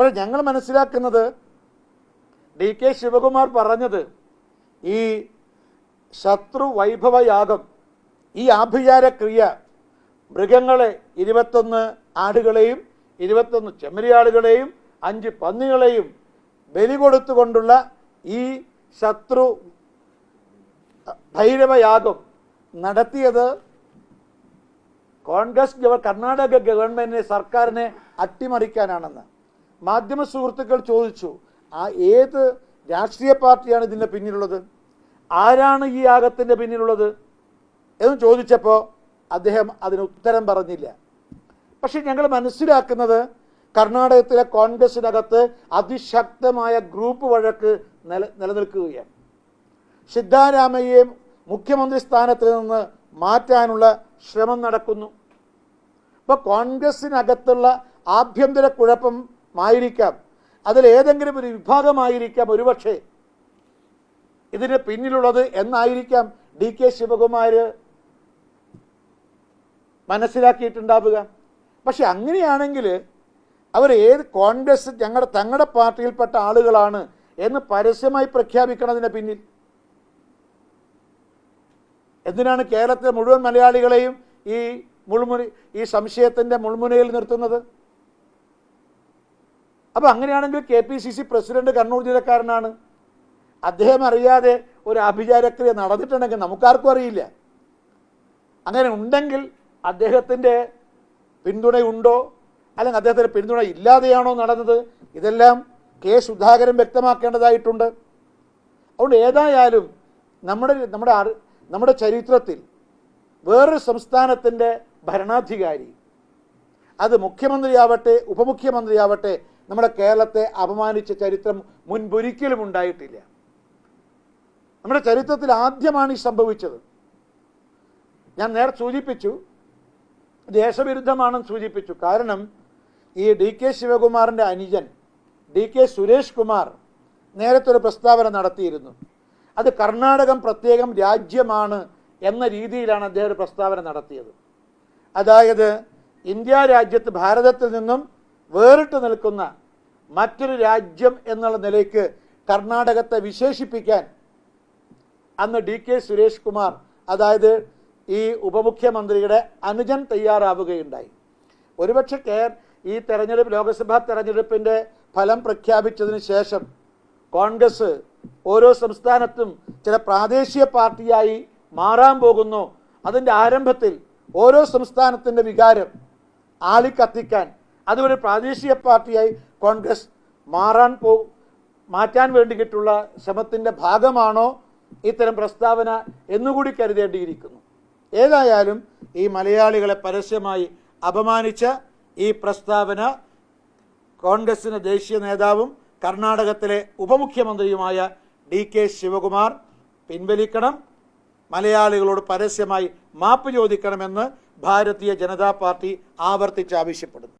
അപ്പോൾ ഞങ്ങൾ മനസ്സിലാക്കുന്നത് ഡി കെ ശിവകുമാർ പറഞ്ഞത് ഈ ശത്രു വൈഭവയാഗം ഈ ആഭിചാരക്രിയ മൃഗങ്ങളെ ഇരുപത്തൊന്ന് ആടുകളെയും ഇരുപത്തൊന്ന് ചെമ്മരിയാടുകളെയും അഞ്ച് പന്നികളെയും ബലി കൊടുത്തുകൊണ്ടുള്ള ഈ ശത്രു ഭൈരവയാഗം നടത്തിയത് കോൺഗ്രസ് കർണാടക ഗവൺമെന്റിനെ സർക്കാരിനെ അട്ടിമറിക്കാനാണെന്ന്. മാധ്യമ സുഹൃത്തുക്കൾ ചോദിച്ചു ആ ഏത് രാഷ്ട്രീയ പാർട്ടിയാണ് ഇതിന്റെ പിന്നിലുള്ളത്? ആരാണ് ഈ യാഗത്തിന്റെ പിന്നിലുള്ളത്? എന്ന് ചോദിച്ചപ്പോൾ അദ്ദേഹം അതിന് ഉത്തരം പറഞ്ഞില്ല. പക്ഷെ ഞങ്ങൾ മനസ്സിലാക്കുന്നത് കർണാടകത്തിലെ കോൺഗ്രസിനകത്ത് അതിശക്തമായ ഗ്രൂപ്പ് വഴക്ക് നില നിലനിൽക്കുകയാണ്. സിദ്ധാരാമയ്യയെ മുഖ്യമന്ത്രി സ്ഥാനത്ത് നിന്ന് മാറ്റാനുള്ള ശ്രമം നടക്കുന്നു. അപ്പോൾ കോൺഗ്രസിനകത്തുള്ള ആഭ്യന്തര കുഴപ്പമായിരിക്കാം അതിൽ ഏതെങ്കിലും ഒരു വിഭാഗമായിരിക്കാം ഒരുപക്ഷെ. ഇതിന് പിന്നിലുള്ളത് എന്നായിരിക്കാം ഡി കെ ശിവകുമാർ മനസ്സിലാക്കിയിട്ടുണ്ടാവുക. പക്ഷെ അങ്ങനെയാണെങ്കിൽ അവർ ഏത് കോൺഗ്രസ് ഞങ്ങളുടെ തങ്ങളുടെ പാർട്ടിയിൽപ്പെട്ട ആളുകളാണ് എന്ന് പരസ്യമായി പ്രഖ്യാപിക്കണതിന് പിന്നിൽ. എന്തിനാണ് കേരളത്തിലെ മുഴുവൻ മലയാളികളെയും ഈ മുൾമുന ഈ സംശയത്തിന്റെ മുൾമുനയിൽ നിർത്തുന്നത്? അപ്പോൾ അങ്ങനെയാണെങ്കിൽ K P C C president Kannur ജില്ലക്കാരനാണ്. അദ്ദേഹം അറിയാതെ ഒരു അഭിചാരക്രിയ നടന്നിട്ടുണ്ടെങ്കിൽ നമുക്കാർക്കും അറിയില്ല. അങ്ങനെ ഉണ്ടെങ്കിൽ അദ്ദേഹത്തിന്റെ പിന്തുണയുണ്ടോ? അല്ലെങ്കിൽ അദ്ദേഹത്തിന്റെ പിന്തുണ ഇല്ലാതെയാണോ നടന്നത്? ഇതെല്ലാം കെ സുധാകരൻ വ്യക്തമാക്കേണ്ടതായിട്ടുണ്ട്. അതുകൊണ്ട് ഏതായാലും നമ്മുടെ നമ്മുടെ നമ്മുടെ ചരിത്രത്തിൽ വേറൊരു സംസ്ഥാനത്തിന്റെ ഭരണാധികാരി അത് മുഖ്യമന്ത്രിയാവട്ടെ ഉപമുഖ്യമന്ത്രിയാവട്ടെ നമ്മുടെ കേരളത്തെ അപമാനിച്ച ചരിത്രം മുൻപൊരിക്കലും ഉണ്ടായിട്ടില്ല. നമ്മുടെ ചരിത്രത്തിൽ ആദ്യമാണ് ഈ സംഭവിച്ചത്. ഞാൻ നേരെ സൂചിപ്പിച്ചു ദേശവിരുദ്ധമാണെന്ന് സൂചിപ്പിച്ചു. കാരണം ഈ ഡി കെ ശിവകുമാറിന്റെ അനുജൻ ഡി കെ സുരേഷ് കുമാർ നേരത്തെ ഒരു പ്രസ്താവന നടത്തിയിരുന്നു. അത് കർണാടകം പ്രത്യേകം രാജ്യമാണ് എന്ന രീതിയിലാണ് അദ്ദേഹം ഒരു പ്രസ്താവന നടത്തിയത്. അതായത് ഇന്ത്യ രാജ്യത്ത് ഭാരതത്തിൽ നിന്നും വേറിട്ട് നിൽക്കുന്ന മറ്റൊരു രാജ്യം എന്നുള്ള നിലയ്ക്ക് കർണാടകത്തെ വിശേഷിപ്പിക്കാൻ അന്ന് ഡി കെ സുരേഷ് കുമാർ അതായത് ഈ ഉപമുഖ്യമന്ത്രിയുടെ അനുജൻ തയ്യാറാവുകയുണ്ടായി. ഒരുപക്ഷെ കേ ഈ തെരഞ്ഞെടുപ്പ് ലോക്സഭാ തെരഞ്ഞെടുപ്പിന്റെ ഫലം പ്രഖ്യാപിച്ചതിന് ശേഷം കോൺഗ്രസ് ഓരോ സംസ്ഥാനത്തും ചില പ്രാദേശിക പാർട്ടിയായി മാറാൻ പോകുന്നു. അതിന്റെ ആരംഭത്തിൽ ഓരോ സംസ്ഥാനത്തിന്റെ വികാരം ആളിക്കത്തിക്കാൻ അതൊരു പ്രാദേശിക പാർട്ടിയായി കോൺഗ്രസ് മാറാൻ പോ മാറ്റാൻ വേണ്ടിയിട്ടുള്ള ശ്രമത്തിന്റെ ഭാഗമാണോ ഇത്തരം പ്രസ്താവന എന്നുകൂടി കരുതേണ്ടിയിരിക്കുന്നു. ഏതായാലും ഈ മലയാളികളെ പരസ്യമായി അപമാനിച്ച ഈ പ്രസ്താവന കോൺഗ്രസിന്റെ ദേശീയ നേതാവും കർണാടകത്തിലെ ഉപമുഖ്യമന്ത്രിയുമായ ഡി കെ ശിവകുമാർ പിൻവലിക്കണം മലയാളികളോട് പരസ്യമായി മാപ്പ് ചോദിക്കണമെന്ന് ഭാരതീയ ജനതാ പാർട്ടി ആവർത്തിച്ച് ആവശ്യപ്പെടുന്നു.